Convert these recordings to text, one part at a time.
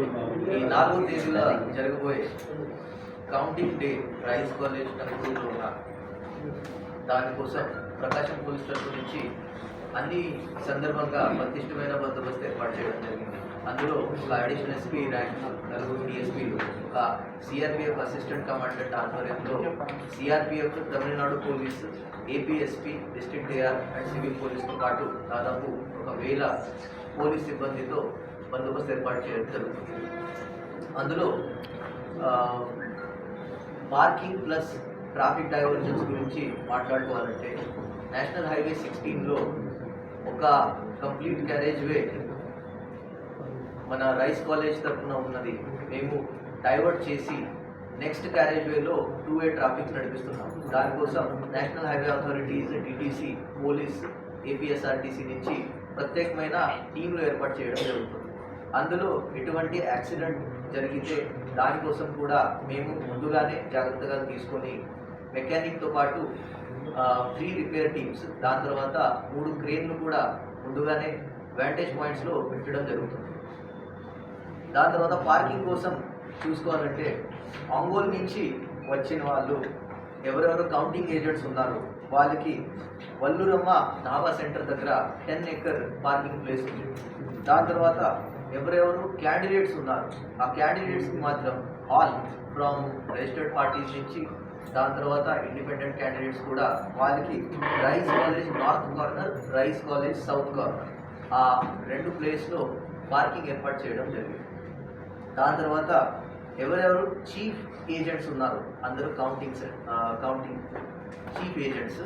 ఈ నాలుగో తేదీల జరగబోయే కౌంటింగ్ డే రైస్ కాలేజ్ కనుగోలులో ఉన్న దానికోసం ప్రకాశం పోలీస్ తరఫు నుంచి అన్ని సందర్భంగా పటిష్టమైన బందోబస్తు ఏర్పాటు చేయడం జరిగింది. అందులో ఒక అడిషనల్ ఎస్పీ ర్యాంక్ నలుగురు డిఎస్పీలు ఒక సిఆర్పిఎఫ్ అసిస్టెంట్ కమాండెంట్ ఆధ్వర్యంలో CRPF Tamil Nadu police APSP district AR and civil పోలీస్తో పాటు దాదాపు ఒక వేల పోలీస్ సిబ్బందితో బందోబస్తు ఏర్పాటు చేయడం జరుగుతుంది. అందులో పార్కింగ్ ప్లస్ ట్రాఫిక్ డైవర్జన్స్ గురించి మాట్లాడుకోవాలంటే నేషనల్ హైవే సిక్స్టీన్లో ఒక కంప్లీట్ క్యారేజ్ వే మన రైస్ కాలేజ్ తరఫున ఉన్నది. మేము డైవర్ట్ చేసి నెక్స్ట్ క్యారేజ్ వేలో టూ వే ట్రాఫిక్ నడిపిస్తున్నాం. దానికోసం national highway authorities DTC police APSRTC నుంచి ప్రత్యేకమైన టీంలు ఏర్పాటు చేయడం జరుగుతుంది. అందులో ఎటువంటి యాక్సిడెంట్ జరిగితే దానికోసం కూడా మేము ముందుగానే జాగ్రత్తగా తీసుకొని మెకానిక్తో పాటు ఫ్రీ రిపేర్ టీమ్స్ దాని తర్వాత మూడు క్రేన్లు కూడా ముందుగానే వ్యాంటేజ్ పాయింట్స్లో పెట్టడం జరుగుతుంది. దాని తర్వాత పార్కింగ్ కోసం చూసుకోవాలంటే ఒంగోలు నుంచి వచ్చిన వాళ్ళు ఎవరెవరు కౌంటింగ్ ఏజెంట్స్ ఉన్నారు వాళ్ళకి వల్లూరమ్మ ధాబా సెంటర్ దగ్గర టెన్ ఎకర్ పార్కింగ్ ప్లేస్ ఉంది. దాని తర్వాత ఎవరెవరు క్యాండిడేట్స్ ఉన్నారు ఆ క్యాండిడేట్స్కి మాత్రం హాల్ ఫ్రమ్ రిజిస్టర్డ్ పార్టీస్ నుంచి దాని తర్వాత ఇండిపెండెంట్ క్యాండిడేట్స్ కూడా వాళ్ళకి rice college north corner rice college south corner ఆ రెండు ప్లేస్లో పార్కింగ్ ఏర్పాటు చేయడం జరిగింది. దాని తర్వాత ఎవరెవరు చీఫ్ ఏజెంట్స్ ఉన్నారు అందరూ కౌంటింగ్ కౌంటింగ్ చీఫ్ ఏజెంట్స్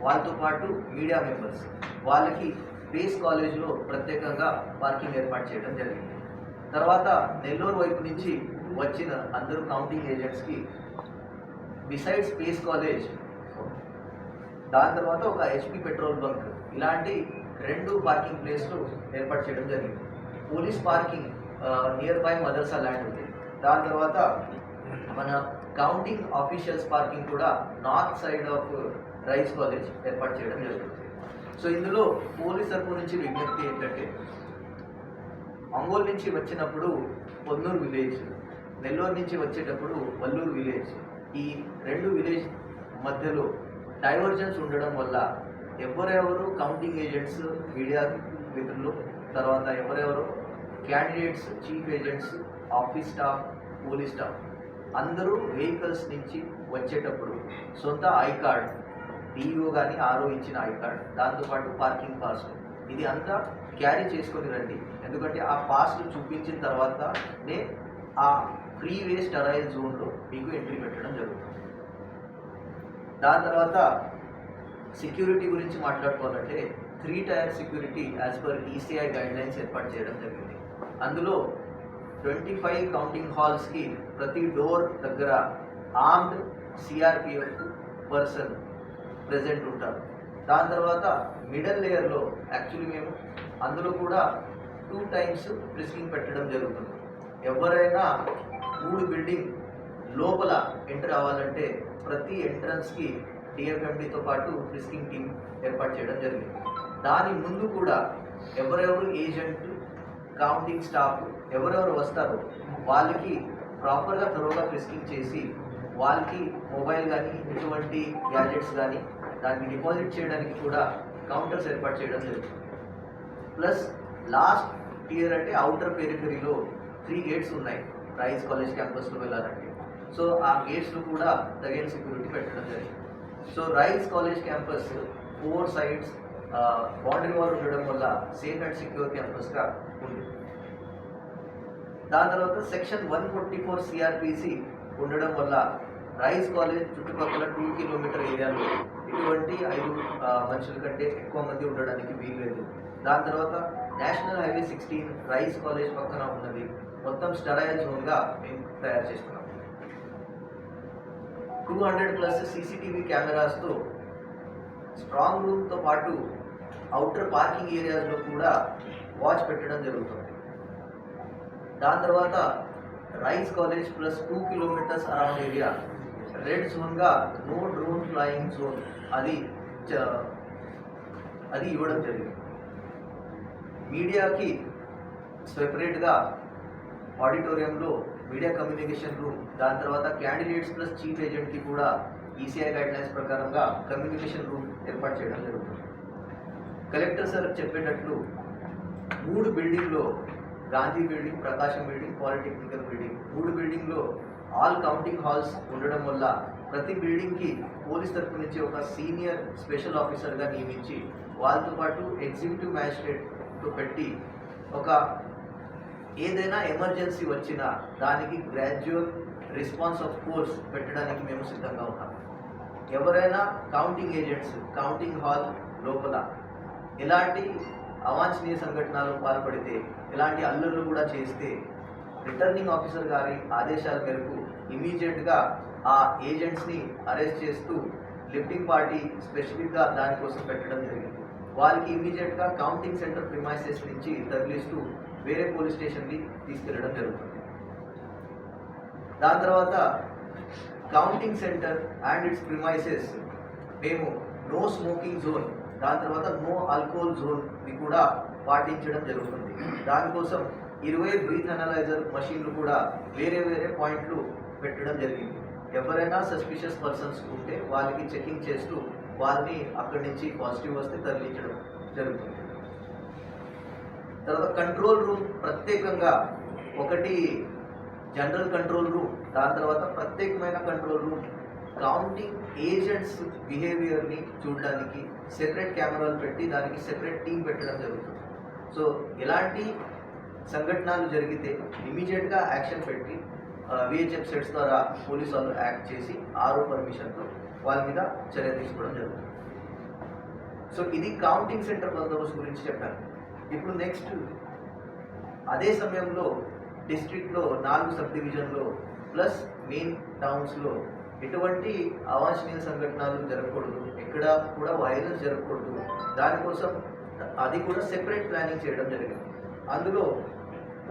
వాళ్ళతో పాటు మీడియా మెంబర్స్ వాళ్ళకి బేస్ కాలేజ్లో ప్రత్యేకంగా పార్కింగ్ ఏర్పాటు చేయడం జరిగింది. తర్వాత నెల్లూరు వైపు నుంచి వచ్చిన అందరూ కౌంటింగ్ ఏజెంట్స్కి బిసైడ్ స్పేస్ కాలేజ్ దాని తర్వాత ఒక హెచ్పి పెట్రోల్ బంక్ ఇలాంటి రెండు పార్కింగ్ ప్లేస్లు ఏర్పాటు చేయడం జరిగింది. పోలీస్ పార్కింగ్ నియర్ బై మదర్సా ల్యాండ్ ఉంది. దాని తర్వాత మన కౌంటింగ్ ఆఫీషియల్స్ పార్కింగ్ కూడా north side of rice college ఏర్పాటు చేయడం జరుగుతుంది సో ఇందులో పోలీస్ తరపు నుంచి విజ్ఞప్తి ఏంటంటే ఒంగోలు నుంచి వచ్చినప్పుడు పొన్నూరు విలేజ్ నెల్లూరు నుంచి వచ్చేటప్పుడు వల్లూరు విలేజ్. ఈ రెండు విలేజ్ మధ్యలో డైవర్జన్స్ ఉండడం వల్ల ఎవరెవరు కౌంటింగ్ ఏజెంట్స్ మీడియా మిత్రులు తర్వాత ఎవరెవరు candidates chief agents office staff police staff అందరూ వెహికల్స్ నుంచి వచ్చేటప్పుడు సొంత ఐ కార్డ్ డిఈఓ కానీ ఆర్ఓ ఇచ్చిన ఐ కార్డ్ దాంతోపాటు పార్కింగ్ పాస్ ఇది అంతా క్యారీ చేసుకొని రండి. ఎందుకంటే ఆ పాస్ చూపించిన తర్వాతనే ఆ ఫ్రీ వేస్ట్ స్టరైల్ జోన్లో మీకు ఎంట్రీ పెట్టడం జరుగుతుంది. దాని తర్వాత సెక్యూరిటీ గురించి మాట్లాడుకోవాలంటే three tier security as per ECI guidelines ఏర్పాటు చేయడం జరిగింది. అందులో ట్వంటీ ఫైవ్ కౌంటింగ్ హాల్స్కి ప్రతి డోర్ దగ్గర ఆర్మ్డ్ సిఆర్పిఎఫ్ పర్సన్ ప్రజెంట్ ఉంటారు. దాని తర్వాత మిడల్ లేయర్లో యాక్చువల్లీ మేము అందులో కూడా టూ టైమ్స్ ఫ్రిస్కింగ్ పెట్టడం జరుగుతుంది. ఎవరైనా మూడు బిల్డింగ్ లోపల ఎంటర్ అవ్వాలంటే ప్రతి ఎంట్రన్స్కి డిఎఫ్ఎండితో పాటు ఫ్రిస్కింగ్ టీం ఏర్పాటు చేయడం జరిగింది. దాని ముందు కూడా ఎవరెవరు ఏజెంట్ కౌంటింగ్ స్టాఫ్ ఎవరెవరు వస్తారో వాళ్ళకి ప్రాపర్గా త్వరగా ప్రిస్కింగ్ చేసి వాళ్ళకి మొబైల్ కానీ ఎటువంటి గ్యాజెట్స్ కానీ దాన్ని డిపాజిట్ చేయడానికి కూడా కౌంటర్స్ ఏర్పాటు చేయడం జరుగుతుంది. ప్లస్ లాస్ట్ ఇయర్ అంటే అవుటర్ పెరిఫెరీలో త్రీ గేట్స్ ఉన్నాయి. రైస్ కాలేజ్ క్యాంపస్లో వెళ్ళాలంటే. సో ఆ గేట్స్లో కూడా తగిన సెక్యూరిటీ పెట్టడం జరిగింది. So rice college campus four sides boundary wall ఉండడం వల్ల సేఫ్ అండ్ సెక్యూర్ క్యాంపస్గా ఉంది. దాని తర్వాత section one forty four CrPC ఉండడం వల్ల రైస్ కాలేజ్ చుట్టుపక్కల టూ కిలోమీటర్ ఏరియాలో ఇటువంటి ఐదు మనుషుల కంటే ఎక్కువ మంది ఉండడానికి వీల్లేదు. దాని తర్వాత national highway sixteen rice college పక్కన ఉన్నది. మొత్తం స్టెరాయిల్ జోన్గా మేము తయారు చేస్తున్నాం. టూ హండ్రెడ్ ప్లస్ సీసీటీవీ కెమెరాస్తో స్ట్రాంగ్ రూమ్తో పాటు అవుటర్ పార్కింగ్ ఏరియాస్లో కూడా వాచ్ పెట్టడం జరుగుతుంది. దాని తర్వాత rice college plus two kilometres around area red జోన్గా no drone flying zone అది చ- అది ఇవ్వడం జరిగింది. మీడియాకి సెపరేట్గా ఆడిటోరియంలో మీడియా కమ్యూనికేషన్ రూమ్ దాని తర్వాత క్యాండిడేట్స్ ప్లస్ చీఫ్ ఏజెంట్కి కూడా ఈసీఐ గైడ్లైన్స్ ప్రకారంగా కమ్యూనికేషన్ రూమ్ ఏర్పాటు చేయడం జరుగుతుంది. కలెక్టర్ సార్ చెప్పేటట్లు మూడు బిల్డింగ్లో Gandhi building Prakasam building polytechnical building మూడు బిల్డింగ్లో ఆల్ కౌంటింగ్ హాల్స్ ఉండడం వల్ల ప్రతి బిల్డింగ్కి పోలీస్ తరఫు నుంచి ఒక సీనియర్ స్పెషల్ ఆఫీసర్గా నియమించి వాళ్ళతో పాటు ఎగ్జిక్యూటివ్ మ్యాజిస్ట్రేట్తో పెట్టి ఒక ఏదైనా ఎమర్జెన్సీ వచ్చినా దానికి గ్రాడ్యువల్ రెస్పాన్స్ ఆఫ్ కోర్స్ పెట్టడానికి మేము సిద్ధంగా ఉన్నాం. ఎవరైనా కౌంటింగ్ ఏజెంట్స్ కౌంటింగ్ హాల్ లోపల ఎలాంటి అవాంఛనీయ సంఘటనలు పాల్పడితే ఇలాంటి అల్లర్లు కూడా చేస్తే రిటర్నింగ్ ఆఫీసర్ గారి ఆదేశాల మేరకు ఇమీడియట్గా ఆ ఏజెంట్స్ని అరెస్ట్ చేస్తూ లిఫ్టింగ్ పార్టీ స్పెసిఫిక్గా దానికోసం పెట్టడం జరిగింది. వాళ్ళకి ఇమీడియట్గా కౌంటింగ్ సెంటర్ ప్రిమైసెస్ నుంచి తగిలిస్తూ వేరే పోలీస్ స్టేషన్కి తీసుకెళ్ళడం జరుగుతుంది. దాని తర్వాత counting center and its premises మేము నో స్మోకింగ్ జోన్ దాని తర్వాత నో ఆల్కహాల్ జోన్ని కూడా పాటించడం జరుగుతుంది. దానికోసం ఇరవై బ్రీత్ అనలైజర్ మషిన్లు కూడా వేరే వేరే పాయింట్లు పెట్టడం జరిగింది. ఎవరైనా సస్పిషియస్ పర్సన్స్ ఉంటే వాళ్ళకి చెకింగ్ చేస్తూ వాళ్ళని అక్కడి నుంచి పాజిటివ్ వస్తే తరలించడం జరుగుతుంది. తర్వాత కంట్రోల్ రూమ్ ప్రత్యేకంగా ఒకటి జనరల్ కంట్రోల్ రూమ్ దాని తర్వాత ప్రత్యేకమైన కంట్రోల్ రూమ్. కౌంటింగ్ ఏజెంట్స్ బిహేవియర్ని చూడడానికి సెపరేట్ కెమెరాలు పెట్టి దానికి సెపరేట్ టీం పెట్టడం జరుగుతుంది. సో ఎలాంటి సంఘటనలు జరిగితే ఇమీడియట్గా యాక్షన్ పెట్టి విహెచ్ఎఫ్ సెట్స్ ద్వారా పోలీసు వాళ్ళు యాక్ట్ చేసి ఆరో పర్మిషన్తో వాళ్ళ మీద చర్య తీసుకోవడం జరుగుతుంది. సో ఇది కౌంటింగ్ సెంటర్ బందోబస్తు గురించి చెప్పాను. ఇప్పుడు నెక్స్ట్ అదే సమయంలో డిస్ట్రిక్ట్లో నాలుగు సబ్ డివిజన్లో ప్లస్ మెయిన్ టౌన్స్లో ఎటువంటి అవాంఛనీయ సంఘటనలు జరగకూడదు. ఎక్కడ కూడా వైరస్ జరగకూడదు దానికోసం అది కూడా సెపరేట్ ప్లానింగ్ చేయడం జరిగింది. అందులో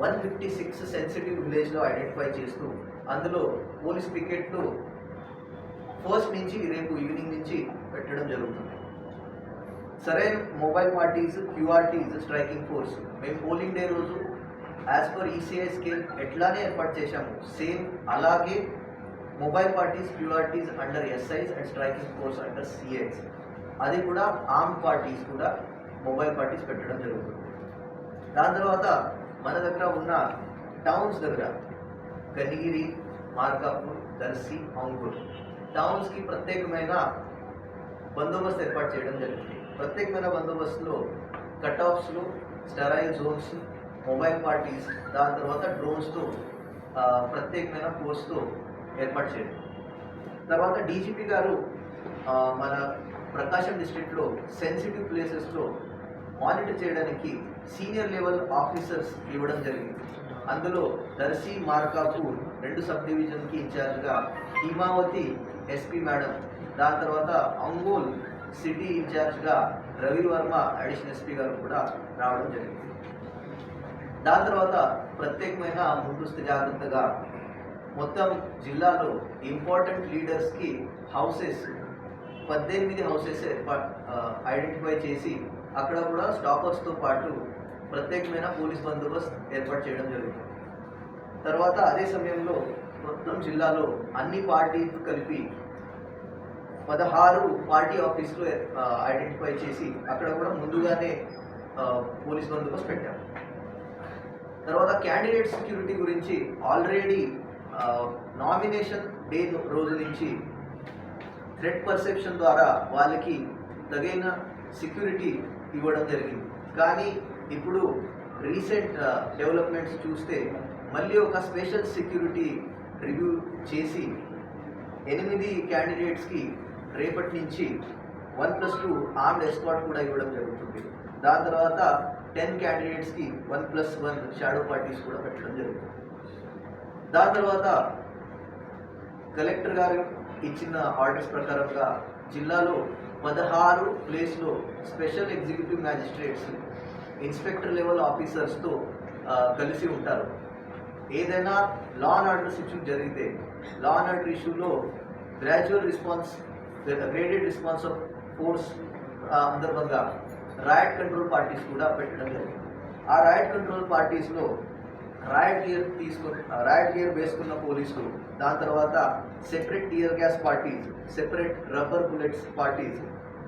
వన్ ఫిఫ్టీ సిక్స్ సెన్సిటివ్ విలేజ్లో ఐడెంటిఫై చేస్తూ అందులో పోలీస్ పికెట్లు ఫస్ట్ నుంచి రేపు ఈవినింగ్ నుంచి పెట్టడం జరుగుతుంది. సరైన mobile parties QRTs striking force మేము పోలింగ్ డే రోజు యాజ్ పర్ ఈసీఐ స్కేల్ ఎట్లానే ఏర్పాటు చేశాము. సేమ్ అలాగే mobile parties QRTs under SIs and striking force under CIs అది కూడా ఆర్మ్ పార్టీస్ కూడా మొబైల్ పార్టీస్ పెట్టడం జరుగుతుంది. దాని తర్వాత మన దగ్గర ఉన్న టౌన్స్ దగ్గర కనిగిరి మార్కాపూర్ దర్శి అంగూర్ టౌన్స్కి ప్రత్యేకమైన బందోబస్తు ఏర్పాటు చేయడం జరిగింది. ప్రత్యేకమైన బందోబస్తులో కట్ ఆఫ్స్లో స్టెరైల్ జోన్స్ మొబైల్ పార్టీస్ దాని తర్వాత డ్రోన్స్తో ప్రత్యేకమైన ఫోర్స్తో ఏర్పాటు చేయడం. తర్వాత డీజీపీ గారు మన ప్రకాశం డిస్ట్రిక్ట్లో సెన్సిటివ్ ప్లేసెస్లో మానిటర్ చేయడానికి సీనియర్ లెవెల్ ఆఫీసర్స్ ఇవ్వడం జరిగింది. అందులో దర్శి మార్కాపూర్ రెండు సబ్ డివిజన్కి ఇన్ఛార్జ్గా హీమావతి ఎస్పీ మేడం దాని తర్వాత అంగోల్ సిటీ ఇన్ఛార్జ్గా రవి వర్మ అడిషనల్ ఎస్పీ గారు కూడా రావడం జరిగింది. దాని తర్వాత ప్రత్యేకమైన ముందస్తు జాగ్రత్తగా మొత్తం జిల్లాలో ఇంపార్టెంట్ లీడర్స్కి హౌసెస్ పద్దెనిమిది హౌసెస్ ఐడెంటిఫై చేసి అక్కడ కూడా స్టాపర్స్తో పాటు ప్రత్యేకమైన పోలీస్ బందోబస్తు ఏర్పాటు చేయడం జరుగుతుంది. తర్వాత అదే సమయంలో మొత్తం జిల్లాలో అన్ని పార్టీలు కలిపి పదహారు పార్టీ ఆఫీసులు ఐడెంటిఫై చేసి అక్కడ కూడా ముందుగానే పోలీస్ బందోబస్తు పెట్టాము తర్వాత క్యాండిడేట్ సెక్యూరిటీ గురించి ఆల్రెడీ నామినేషన్ డే రోజు నుంచి థ్రెడ్ పర్సెప్షన్ ద్వారా వాళ్ళకి తగిన సెక్యూరిటీ ఇవ్వడం జరిగింది. కానీ ఇప్పుడు రీసెంట్ డెవలప్మెంట్స్ చూస్తే మళ్ళీ ఒక స్పెషల్ సెక్యూరిటీ రివ్యూ చేసి ఎనిమిది క్యాండిడేట్స్కి రేపటి నుంచి one plus two armed escort కూడా ఇవ్వడం జరుగుతుంది. దాని తర్వాత టెన్ క్యాండిడేట్స్కి one plus one shadow parties కూడా పెట్టడం జరుగుతుంది. దాని తర్వాత కలెక్టర్ గారు ఇచ్చిన ఆర్డర్స్ ప్రకారంగా జిల్లాలో పదహారు ప్లేస్లో special executive magistrates inspector level ఆఫీసర్స్తో కలిసి ఉంటారు. ఏదైనా లా అండ్ ఆర్డర్ ఇష్యూ జరిగితే లా అండ్ ఆర్డర్ ఇష్యూలో gradual response graded response of force సందర్భంగా రాయట్ కంట్రోల్ పార్టీస్ కూడా పెట్టడం జరిగింది. ఆ రాయట్ కంట్రోల్ పార్టీస్లో రాయట్ టీయర్ తీసుకుని రాయట్ టీయర్ వేసుకున్న పోలీసులు దాని తర్వాత separate tear gas parties separate rubber bullets parties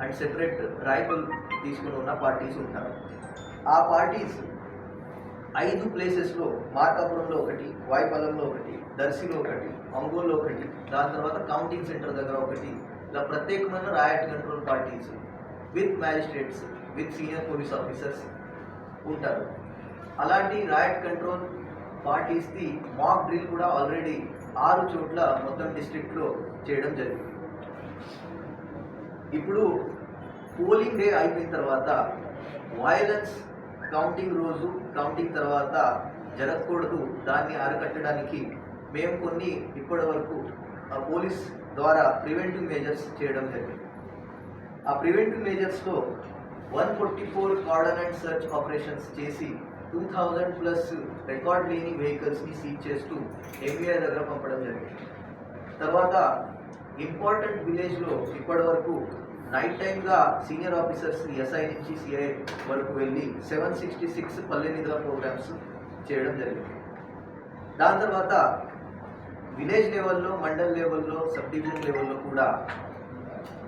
and separate rifle తీసుకుని ఉన్న పార్టీస్ ఉంటారు. ఆ పార్టీస్ ఐదు ప్లేసెస్లో మార్కాపురంలో ఒకటి వాయుపల్లంలో ఒకటి దర్శిలో ఒకటి ఒంగోలులో ఒకటి దాని తర్వాత కౌంటింగ్ సెంటర్ దగ్గర ఒకటి ఇలా ప్రత్యేకమైన riot control parties with magistrates with senior police officers ఉంటారు. అలాంటి రాయట్ కంట్రోల్ పార్టీస్ది మాక్ డ్రిల్ కూడా ఆల్రెడీ ఆరు చోట్ల మొత్తం డిస్ట్రిక్ట్లో చేయడం జరిగింది. ఇప్పుడు పోలింగ్ డే అయిపోయిన తర్వాత వైలెన్స్ కౌంటింగ్ రోజు కౌంటింగ్ తర్వాత జరగకూడదు దాన్ని అరికట్టడానికి మేము కొన్ని ఇప్పటి వరకు ఆ పోలీస్ ద్వారా ప్రివెంటివ్ మెజర్స్ చేయడం జరిగింది. ఆ preventive మెజర్స్లో one forty four cordon and search operations చేసి టూ థౌజండ్ ప్లస్ రికార్డ్ లేని వెహికల్స్ని సీజ్ చేస్తూ ఎంబీఐ దగ్గర పంపడం జరిగింది. తర్వాత ఇంపార్టెంట్ విలేజ్లో ఇప్పటి వరకు నైట్ టైమ్గా సీనియర్ ఆఫీసర్స్ ఎస్ఐ నుంచి సిఐ వరకు వెళ్ళి సెవెన్ సిక్స్టీ సిక్స్ పల్లె నిధుల ప్రోగ్రామ్స్ చేయడం జరిగింది. దాని తర్వాత విలేజ్ లెవెల్లో మండల్ లెవెల్లో సబ్ డివిజన్ లెవెల్లో కూడా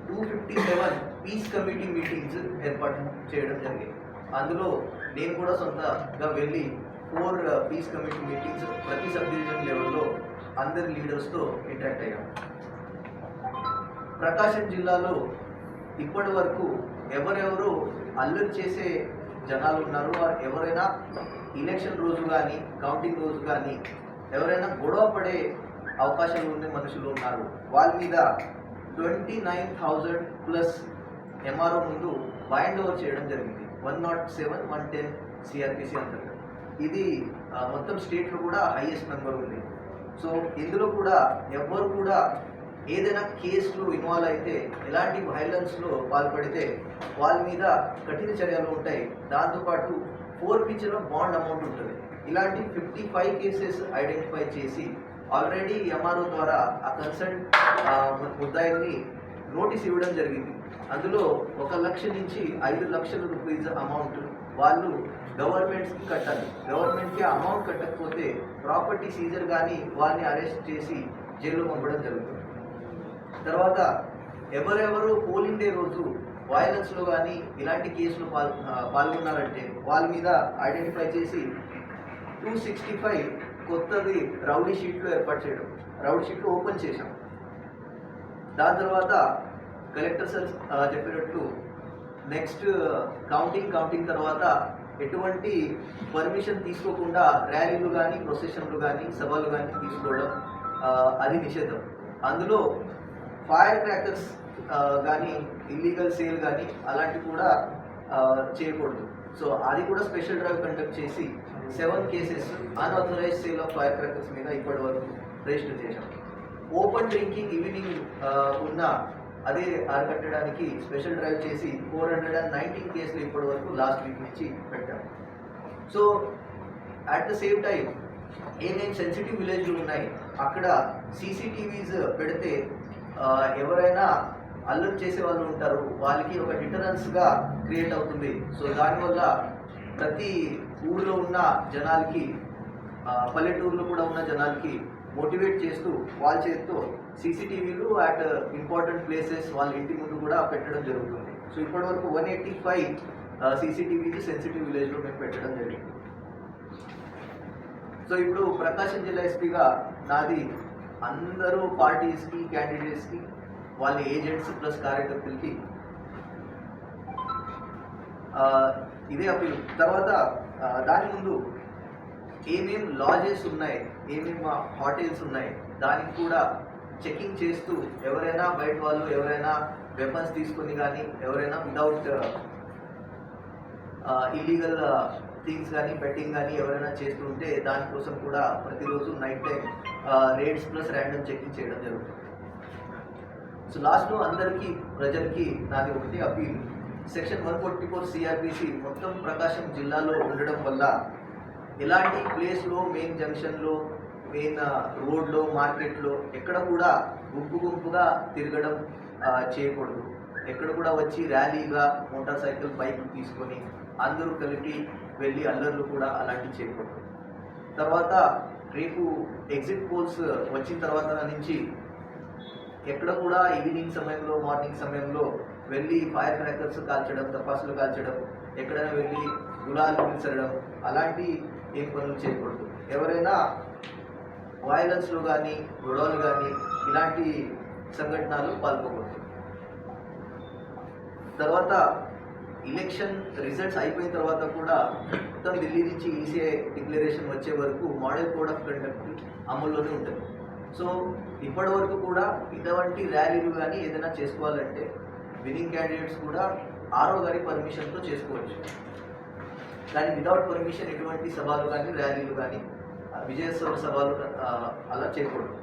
two fifty seven peace committee meetings ఏర్పాటు చేయడం జరిగింది. అందులో నేను కూడా సొంతగా వెళ్ళి ఫోర్ పీస్ కమిటీ మీటింగ్స్ ప్రతి సబ్ డివిజన్ లెవెల్లో అందరి లీడర్స్తో ఇంటరాక్ట్ అయ్యాను ప్రకాశం జిల్లాలో ఇప్పటి వరకు ఎవరెవరు అల్లరి చేసే జనాలు ఉన్నారు. వారు ఎవరైనా ఎలక్షన్ రోజు కానీ కౌంటింగ్ రోజు కానీ ఎవరైనా గొడవ పడే అవకాశాలు ఉండే మనుషులు ఉన్నారు. వాళ్ళ మీద twenty nine thousand plus MRO ముందు బైండ్ ఓవర్ చేయడం జరిగింది. One nought seven one ten CrPC అంటారు. ఇది మొత్తం స్టేట్లో కూడా హైయెస్ట్ నెంబర్ ఉంది. సో ఇందులో కూడా ఎవ్వరు కూడా ఏదైనా కేసులో ఇన్వాల్వ్ అయితే ఎలాంటి వైలెన్స్లో పాల్పడితే వాళ్ళ మీద కఠిన చర్యలు ఉంటాయి. దాంతోపాటు ఫోర్ పిక్చర్ బాండ్ అమౌంట్ ఉంటుంది. ఇలాంటి ఫిఫ్టీ ఫైవ్ కేసెస్ ఐడెంటిఫై చేసి ఆల్రెడీ ఎంఆర్ఓ ద్వారా ఆ కన్సర్న్ ముద్దాయిల్ని నోటీస్ ఇవ్వడం జరిగింది. అందులో ఒక లక్ష నుంచి ఐదు లక్షల రూపీస్ అమౌంట్ వాళ్ళు గవర్నమెంట్స్కి కట్టాలి. గవర్నమెంట్కి అమౌంట్ కట్టకపోతే ప్రాపర్టీ సీజర్ కానీ వాళ్ళని అరెస్ట్ చేసి జైల్లో పంపడం జరుగుతుంది. తర్వాత ఎవరెవరు పోలింగ్ డే రోజు వైలెన్స్లో కానీ ఇలాంటి కేసులు పాల్ పాల్గొన్నారంటే వాళ్ళ మీద ఐడెంటిఫై చేసి టూ సిక్స్టీ ఫైవ్ కొత్తది రౌడీ షీట్లు ఏర్పాటు చేయడం. రౌడీ షీట్లు ఓపెన్ చేశాం. దాని తర్వాత కలెక్టర్ సార్ చెప్పినట్టు నెక్స్ట్ కౌంటింగ్ కౌంటింగ్ తర్వాత ఎటువంటి పర్మిషన్ తీసుకోకుండా ర్యాలీలు కానీ ప్రొసెషన్లు కానీ సభలు కానీ తీసుకోవడం అది నిషేధం. అందులో ఫైర్ క్రాకర్స్ కానీ ఇల్లీగల్ సేల్ కానీ అలాంటివి కూడా చేయకూడదు. సో అది కూడా స్పెషల్ డ్రైవ్ కండక్ట్ చేసి seven cases unauthorise sale of fire crackers మీద ఇప్పటి వరకు రిజిస్టర్ చేశాం. ఓపెన్ డ్రింకింగ్ ఈవినింగ్ ఉన్న అదే అరికట్టడానికి స్పెషల్ డ్రైవ్ చేసి ఫోర్ హండ్రెడ్ అండ్ నైన్టీన్ కేసులు ఇప్పటి వరకు లాస్ట్ వీక్ నుంచి పెట్టాం. So at the same time ఏమేం సెన్సిటివ్ విలేజ్లు ఉన్నాయి అక్కడ సీసీటీవీస్ పెడితే ఎవరైనా అల్లరి చేసే వాళ్ళు ఉంటారు వాళ్ళకి ఒక డిటరెన్స్గా క్రియేట్ అవుతుంది. సో దానివల్ల ప్రతి ఊళ్ళో ఉన్న జనాలకి పల్లెటూరులో కూడా ఉన్న జనాలకి మోటివేట్ చేస్తూ వాళ్ళ చేతితో సీసీటీవీలు అట్ ఇంపార్టెంట్ ప్లేసెస్ వాళ్ళ ఇంటి ముందు కూడా పెట్టడం జరుగుతుంది. సో ఇప్పటివరకు వన్ ఎయిటీ ఫైవ్ సీసీటీవీలు సెన్సిటివ్ విలేజ్లో మేము పెట్టడం జరిగింది. సో ఇప్పుడు ప్రకాశం జిల్లా ఎస్పీగా నాది అందరూ పార్టీస్కి క్యాండిడేట్స్కి వాళ్ళ ఏజెంట్స్ ప్లస్ కార్యకర్తలకి ఇదే అప్పీల్. తర్వాత దాని ముందు ఏమేం లాజెస్ ఉన్నాయి? ఏమేమి హోటల్స్ ఉన్నాయి దానికి కూడా చెకింగ్ చేస్తూ ఎవరైనా బయట వాళ్ళు ఎవరైనా వెపన్స్ తీసుకొని కానీ ఎవరైనా వితౌట్ ఇల్లీగల్ థింగ్స్ కానీ బెట్టింగ్ కానీ ఎవరైనా చేస్తుంటే దానికోసం కూడా ప్రతిరోజు night time raids plus random checking చేయడం జరుగుతుంది. సో లాస్ట్లో అందరికీ ప్రజలకి నాది ఒకటి appeal section one forty four CrPC మొత్తం ప్రకాశం జిల్లాలో ఉండడం వల్ల ఇలాంటి ప్లేస్లో మెయిన్ జంక్షన్లో మెయిన్ రోడ్లో మార్కెట్లో ఎక్కడ కూడా గుంపు గుంపుగా తిరగడం చేయకూడదు. ఎక్కడ కూడా వచ్చి ర్యాలీగా మోటార్ సైకిల్ బైక్ తీసుకొని అందరూ కలిపి వెళ్ళి అల్లర్లు కూడా అలాంటివి చేయకూడదు. తర్వాత రేపు ఎగ్జిట్ పోల్స్ వచ్చిన తర్వాత నుంచి ఎక్కడ కూడా ఈవినింగ్ సమయంలో మార్నింగ్ సమయంలో వెళ్ళి ఫైర్ క్రాకర్స్ కాల్చడం తపాసులు కాల్చడం ఎక్కడైనా వెళ్ళి గులాలు విసరడం అలాంటి ఏం పనులు చేయకూడదు. ఎవరైనా వైలెన్స్లో కానీ గొడవలు కానీ ఇలాంటి సంఘటనలు పాల్పకూడదు తర్వాత ఎలక్షన్ రిజల్ట్స్ అయిపోయిన తర్వాత కూడా మొత్తం ఢిల్లీ నుంచి ఈసీఐ డిక్లరేషన్ వచ్చే వరకు మోడల్ కోడ్ ఆఫ్ కండక్ట్ అమల్లోనే ఉంటుంది. సో ఇప్పటి వరకు కూడా ఇటువంటి ర్యాలీలు కానీ ఏదైనా చేసుకోవాలంటే విన్నింగ్ క్యాండిడేట్స్ కూడా ఆరో గారి పర్మిషన్తో చేసుకోవచ్చు. కానీ వితౌట్ పర్మిషన్ ఎటువంటి సభలు కానీ ర్యాలీలు కానీ విజయోత్సవ సభలు అలా చేయకూడదు.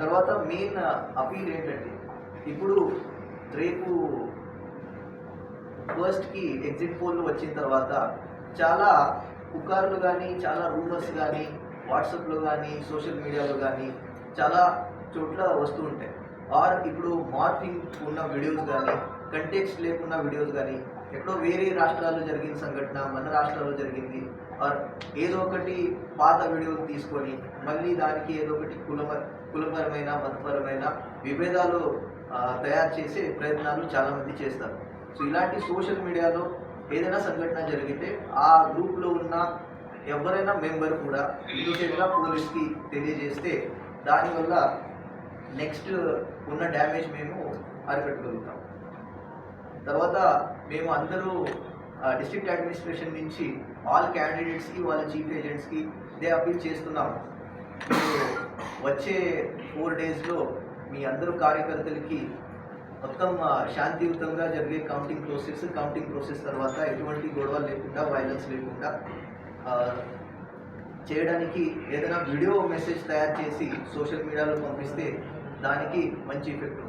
తర్వాత మెయిన్ అపీల్ ఏంటంటే ఇప్పుడు రేపు ఫస్ట్కి ఎగ్జిట్ పోల్ వచ్చిన తర్వాత చాలా పుకార్లు కానీ చాలా రూమర్స్ కానీ వాట్సాప్లో కానీ సోషల్ మీడియాలో కానీ చాలా చోట్ల వస్తూ ఉంటాయి. ఆర్ ఇప్పుడు మార్ఫింగ్ ఉన్న వీడియోస్ కానీ కంటెక్స్ట్ లేకున్న వీడియోస్ కానీ ఎక్కడో వేరే రాష్ట్రాల్లో జరిగిన సంఘటన మన రాష్ట్రాల్లో జరిగింది ఏదో ఒకటి పాత వీడియోలు తీసుకొని మళ్ళీ దానికి ఏదో ఒకటి కులమ కులపరమైన మతపరమైన విభేదాలు తయారు చేసే ప్రయత్నాలు చాలామంది చేస్తారు. సో ఇలాంటి సోషల్ మీడియాలో ఏదైనా సంఘటన జరిగితే ఆ గ్రూప్లో ఉన్న ఎవరైనా మెంబర్ కూడా ఇమీడియట్గా పోలీస్కి తెలియజేస్తే దానివల్ల నెక్స్ట్ ఉన్న డ్యామేజ్ మేము అరికట్టగలుగుతాం. తర్వాత మేము అందరూ డిస్ట్రిక్ట్ అడ్మినిస్ట్రేషన్ నుంచి ఆల్ క్యాండిడేట్స్కి వాళ్ళ చీఫ్ ఏజెంట్స్కి ఇదే అప్పీల్ చేస్తున్నాము. వచ్చే ఫోర్ డేస్లో మీ అందరూ కార్యకర్తలకి మొత్తం శాంతియుతంగా జరిగే కౌంటింగ్ ప్రాసెస్ కౌంటింగ్ ప్రాసెస్ తర్వాత ఎటువంటి గొడవలు లేకుండా వైలెన్స్ లేకుండా చేయడానికి ఏదైనా వీడియో మెసేజ్ తయారు చేసి సోషల్ మీడియాలో పంపిస్తే దానికి మంచి ఎఫెక్ట్ ఉంటుంది.